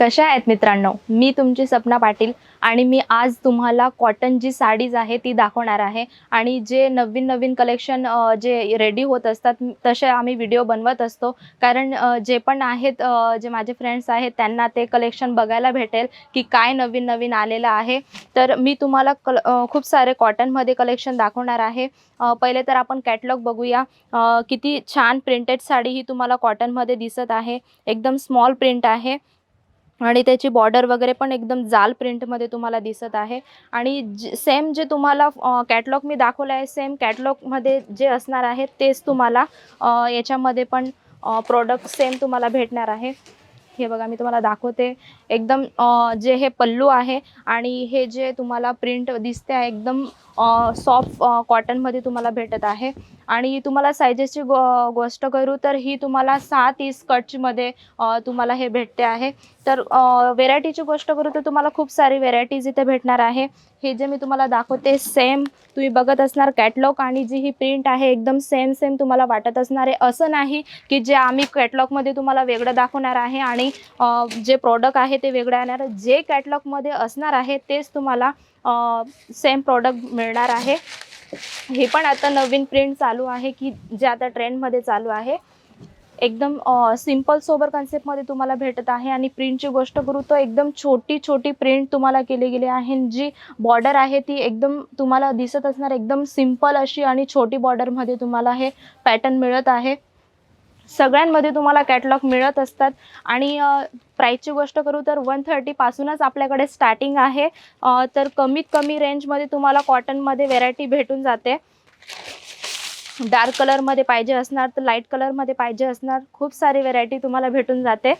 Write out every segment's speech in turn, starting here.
कशा आहेत मित्रांनो? मी तुमची सपना पाटील आणि मी आज तुम्हाला कॉटन जी साडीज आहे ती दाखवणार आहे. आणि जे नवीन नवीन कलेक्शन जे रेडी होत असतात तसे आम्ही व्हिडिओ बनवत असतो. कारण जे पण आहेत जे माझे फ्रेंड्स आहेत त्यांना ते कलेक्शन बघायला भेटेल की काय नवीन नवीन आलेलं आहे. तर मी तुम्हाला कल खूप सारे कॉटनमध्ये कलेक्शन दाखवणार आहे. पहिले तर आपण कॅटलॉग बघूया. किती छान प्रिंटेड साडी ही तुम्हाला कॉटनमध्ये दिसत आहे. एकदम स्मॉल प्रिंट आहे. आणि त्याची बॉर्डर वगैरे पण एकदम जाल प्रिंटमध्ये तुम्हाला दिसत आहे. आणि सेम जे तुम्हाला कॅटलॉग मी दाखवलं आहे सेम कॅटलॉगमध्ये जे असणार आहे तेच तुम्हाला याच्यामध्ये पण प्रोडक्ट सेम तुम्हाला भेटणार आहे. हे बघा मी तुम्हाला दाखवते. एकदम जे हे पल्लू आहे आणि हे जे तुम्हाला प्रिंट दिसते आहे एकदम सॉफ्ट कॉटनमध्ये तुम्हाला भेटत आहे. आणि तुम्हाला सायजेसची गो गोष्ट करू तर ही तुम्हाला सहा तीस कटमध्ये तुम्हाला हे भेटते आहे. तर व्हेरायटीची गोष्ट करू तर तुम्हाला खूप सारी व्हेरायटीज इथे भेटणार आहे. हे जे मी तुम्हाला दाखवते सेम तुम्ही बघत असणार कॅटलॉग आणि जी ही प्रिंट आहे एकदम सेम सेम तुम्हाला वाटत असणार आहे. असं नाही की जे आम्ही कॅटलॉगमध्ये तुम्हाला वेगळं दाखवणार आहे आणि जे प्रॉडक्ट आहे ते वेगळं येणार जे कॅटलॉगमध्ये असणार आहे तेच तुम्हाला सेम प्रॉडक्ट मिळणार आहे. हे पण आता नवीन प्रिंट चालू आहे की जे आता ट्रेंडमध्ये चालू आहे. एकदम सिंपल सोबर कन्सेप्टमध्ये तुम्हाला भेटत आहे आणि प्रिंटची गोष्ट करू तर एकदम छोटी छोटी प्रिंट तुम्हाला केली गेली आहे. जी बॉर्डर आहे ती एकदम तुम्हाला दिसत असणार एकदम सिंपल अशी आणि छोटी बॉर्डरमध्ये तुम्हाला हे पॅटर्न मिळत आहे. सगळ्यांमध्ये तुम्हाला कॅटलॉग मिळत असतात. आणि प्राईसची गोष्ट करू तर वन थर्टीपासूनच आपल्याकडे स्टार्टिंग आहे. तर कमीत कमी रेंजमध्ये तुम्हाला कॉटनमध्ये व्हेरायटी भेटून जाते. डार्क कलरमध्ये पाहिजे असणार तर लाइट कलरमध्ये पाहिजे असणार. खूप सारी व्हेरायटी तुम्हाला भेटून जाते.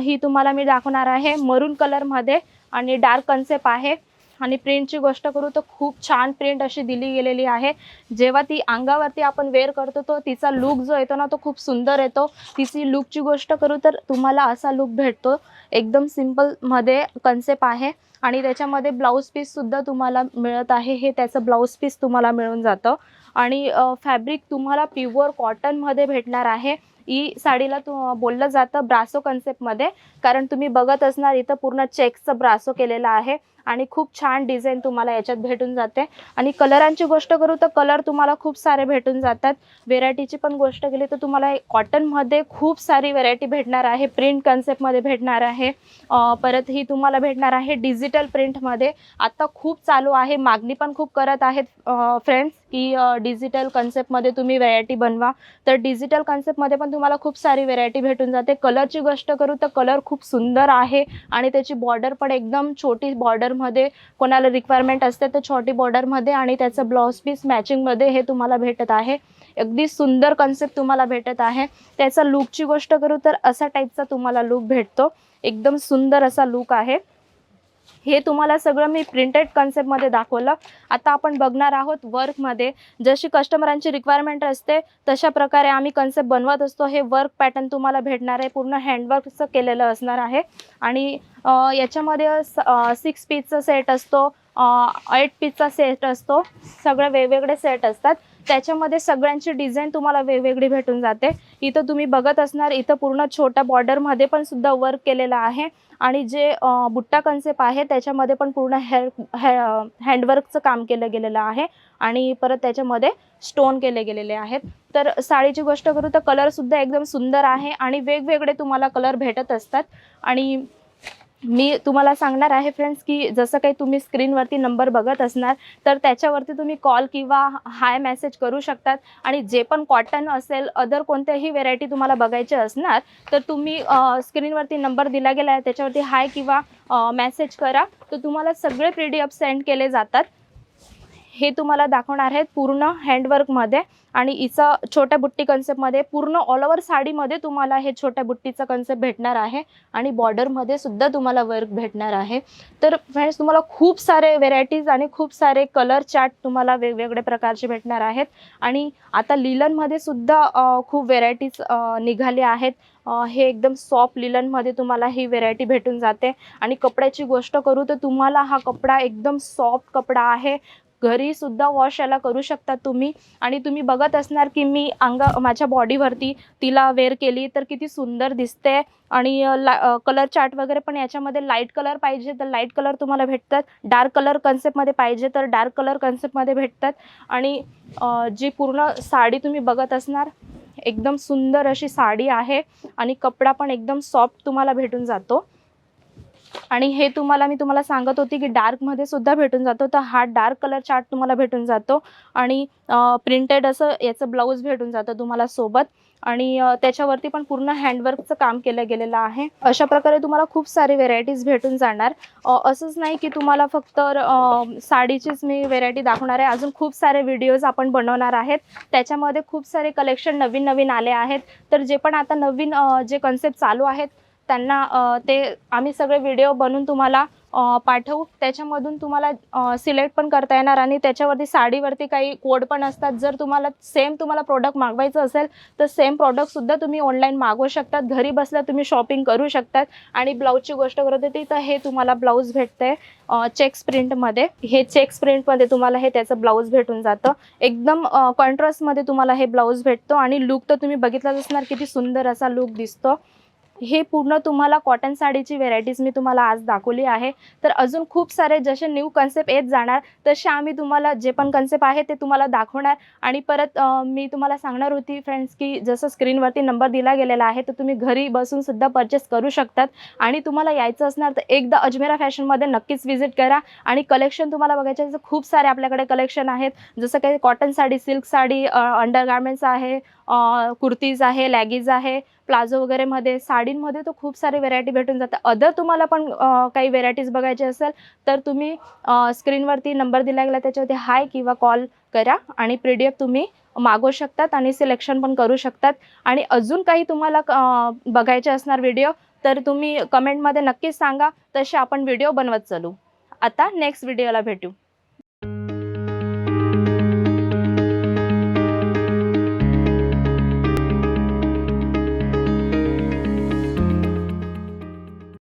ही तुम्हाला मी दाखवणार आहे. मरून कलरमध्ये आणि डार्क कन्सेप्ट आहे. आणि प्रिंटची गोष्ट करू तर खूप छान प्रिंट अशी दिली गेलेली आहे. जेव्हा ती अंगावरती आपण वेअर करतो तो तिचा लुक जो येतो ना तो खूप सुंदर येतो. तिची लुकची गोष्ट करू तर तुम्हाला असा लुक भेटतो. एकदम सिम्पलमध्ये कन्सेप्ट आहे. आणि त्याच्यामध्ये ब्लाऊज पीससुद्धा तुम्हाला मिळत आहे. हे त्याचं ब्लाऊज पीस तुम्हाला मिळून जातं. आणि फॅब्रिक तुम्हाला प्युअर कॉटनमध्ये भेटणार आहे. ही साडीला तू बोललं जातं ब्रासो कन्सेप्टमध्ये. कारण तुम्ही बघत असणार इथं पूर्ण चेक्सचं ब्रासो केलेलं आहे. आणि खूप छान डिझाईन तुम्हाला याच्यात भेटून जाते. आणि कलरांची गोष्ट करू तर कलर तुम्हाला खूप सारे भेटून जातात. व्हेरायटीची पण गोष्ट केली तर तुम्हाला कॉटनमध्ये खूप सारी व्हेरायटी भेटणार आहे. प्रिंट कन्सेप्टमध्ये भेटणार आहे. परत ही तुम्हाला भेटणार आहे डिजिटल प्रिंटमध्ये आत्ता खूप चालू आहे. मागणी पण खूप करत आहेत फ्रेंड्स की डिजिटल कन्सेप्टमध्ये तुम्ही व्हेरायटी बनवा. तर डिजिटल कन्सेप्टमध्ये पण तुम्हाला खूप सारी व्हेरायटी भेटून जाते. कलरची गोष्ट करू तर कलर खूप सुंदर आहे. आणि त्याची बॉर्डर पण एकदम छोटी बॉर्डर बॉर्डरमध्ये कोणाला रिक्वायरमेंट असते तर छोटी बॉर्डरमध्ये आणि त्याचं ब्लाऊज पीस मॅचिंगमध्ये हे तुम्हाला भेटत आहे. अगदी सुंदर कन्सेप्ट तुम्हाला भेटत आहे. त्याचा लुकची गोष्ट करू तर असा टाईपचा तुम्हाला लुक भेटतो. एकदम सुंदर असा लुक आहे. हे तुम्हाला सगळं मी प्रिंटेड कन्सेप्टमध्ये दाखवलं. आता आपण बघणार आहोत वर्कमध्ये जशी कस्टमरांची रिक्वायरमेंट असते तशा प्रकारे आम्ही कन्सेप्ट बनवत असतो. हे वर्क पॅटर्न तुम्हाला भेटणार आहे. पूर्ण हँडवर्कचं केलेलं असणार आहे. आणि याच्यामध्ये सिक्स पीसचा सेट असतो एट पीसचा सेट असतो. सगळे वेगवेगळे सेट असतात. त्याच्यामध्ये सगळ्यांची डिझाईन तुम्हाला वेगवेगळी भेटून जाते. इथं तुम्ही बघत असणार इथं पूर्ण छोट्या बॉर्डरमध्ये पण सुद्धा वर्क केलेलं आहे. आणि जे बुट्टा कन्सेप्ट आहे त्याच्यामध्ये पण पूर्ण हेअर हे हँडवर्कचं काम केलं गेलेलं आहे. आणि परत त्याच्यामध्ये स्टोन केले गेलेले आहेत. तर साडीची गोष्ट करू तर कलरसुद्धा एकदम सुंदर आहे. आणि वेगवेगळे तुम्हाला कलर भेटत असतात. आणि मी तुम्हाला सांगणार आहे फ्रेंड्स की जसं काही तुम्ही स्क्रीनवरती नंबर बघत असणार तर त्याच्यावरती तुम्ही कॉल किंवा हाय मेसेज करू शकतात. आणि जे पण कॉटन असेल अदर कोणत्याही व्हेरायटी तुम्हाला बघायचे असणार तर तुम्ही स्क्रीनवरती नंबर दिला गेला आहे त्याच्यावरती हाय किंवा मेसेज करा. तर तुम्हाला सगळे पी डी एफ सेंड केले जातात. हे तुम्हाला दाखवणार आहेत पूर्ण हँडवर्कमध्ये आणि इचं छोट्या बुट्टी कन्सेप्टमध्ये पूर्ण ऑल ओव्हर साडीमध्ये तुम्हाला हे छोट्या बुट्टीचं कन्सेप्ट भेटणार आहे. आणि बॉर्डरमध्ये सुद्धा तुम्हाला वर्क भेटणार आहे. तर फ्रेंड्स तुम्हाला खूप सारे व्हेरायटीज आणि खूप सारे कलर चार्ट तुम्हाला वेगवेगळ्या प्रकारचे भेटणार आहेत. आणि आता लिलनमध्ये सुद्धा खूप व्हेरायटीज निघाले आहेत. हे एकदम सॉफ्ट लिलनमध्ये तुम्हाला ही व्हेरायटी भेटून जाते. आणि कपड्याची गोष्ट करू तर तुम्हाला हा कपडा एकदम सॉफ्ट कपडा आहे. घरी सुद्धा वॉश याला करू शकता तुम्ही. आणि तुम्ही बघत असणार की मी अंगा माझ्या बॉडीवरती तिला वेअर केली तर किती सुंदर दिसते. आणि ला कलर चार्ट वगैरे पण याच्यामध्ये लाइट कलर पाहिजे तर लाइट कलर तुम्हाला भेटतात. डार्क कलर कन्सेप्टमध्ये पाहिजे तर डार्क कलर कन्सेप्टमध्ये भेटतात. आणि जी पूर्ण साडी तुम्ही बघत असणार एकदम सुंदर अशी साडी आहे. आणि कपडा पण एकदम सॉफ्ट तुम्हाला भेटून जातो. आणि हे तुम्हाला मी तुम्हाला सांगत होती की डार्कमध्ये सुद्धा भेटून जातो. तर हा डार्क कलर चार्ट तुम्हाला भेटून जातो. आणि प्रिंटेड असं याचं ब्लाऊज भेटून जातं तुम्हाला सोबत. आणि त्याच्यावरती पण पूर्ण हँडवर्कचं काम केलं गेलेलं आहे. अशा प्रकारे तुम्हाला खूप सारे व्हेरायटीज भेटून जाणार. असंच नाही की तुम्हाला फक्त साडीचीच मी व्हेरायटी दाखवणार आहे. अजून खूप सारे व्हिडिओज आपण बनवणार आहेत. त्याच्यामध्ये खूप सारे कलेक्शन नवीन नवीन आले आहेत. तर जे पण आता नवीन जे कन्सेप्ट चालू आहेत त्यांना ते आम्ही सगळे व्हिडिओ बनवून तुम्हाला पाठवू. त्याच्यामधून तुम्हाला सिलेक्ट पण करता येणार आणि त्याच्यावरती साडीवरती काही कोड पण असतात. जर तुम्हाला सेम तुम्हाला प्रोडक्ट मागवायचं असेल तर सेम प्रॉडक्टसुद्धा तुम्ही ऑनलाईन मागवू शकतात. घरी बसल्या तुम्ही शॉपिंग करू शकतात. आणि ब्लाऊजची गोष्ट करत होती तर हे तुम्हाला ब्लाऊज भेटतंय चेक्स प्रिंटमध्ये हे चेक्स प्रिंटमध्ये तुम्हाला हे त्याचं ब्लाऊज भेटून जातं. एकदम कॉन्ट्रास्टमध्ये तुम्हाला हे ब्लाऊज भेटतो. आणि लुक तर तुम्ही बघितलाच असणार किती सुंदर असा लुक दिसतो. हे पूर्ण तुम्हाला कॉटन साडीची व्हेरायटीज मी तुम्हाला आज दाखवली आहे. तर अजून खूप सारे जसे न्यू कन्सेप्ट येत जाणार तसे आम्ही तुम्हाला जे पण कन्सेप्ट आहे ते तुम्हाला दाखवणार. आणि परत मी तुम्हाला सांगणार होती फ्रेंड्स की जसं स्क्रीनवरती नंबर दिला गेलेला आहे तर तुम्ही घरी बसून सुद्धा परचेस करू शकतात. आणि तुम्हाला यायचं असणार तर एकदा अजमेरा फॅशनमध्ये नक्कीच व्हिजिट करा. आणि कलेक्शन तुम्हाला बघायचे खूप सारे आपल्याकडे कलेक्शन आहेत. जसं काही cotton sari silk sari under garments आहे. कुर्तीज आहे लॅगीज आहे प्लाझो वगैरेमध्ये साडींमध्ये तर खूप सारे व्हेरायटी भेटून जातात अदर तुम्हाला पण काही व्हेरायटीज बघायचे असेल तर तुम्ही स्क्रीनवरती नंबर दिला गेला त्याच्यावरती हाय किंवा कॉल करा आणि पी डी एफ तुम्ही मागवू शकतात आणि सिलेक्शन पण करू शकतात. आणि अजून काही तुम्हाला बघायचे असणार व्हिडिओ तर तुम्ही कमेंटमध्ये नक्कीच सांगा तसे आपण व्हिडिओ बनवत चालू. आता नेक्स्ट व्हिडिओला भेटू.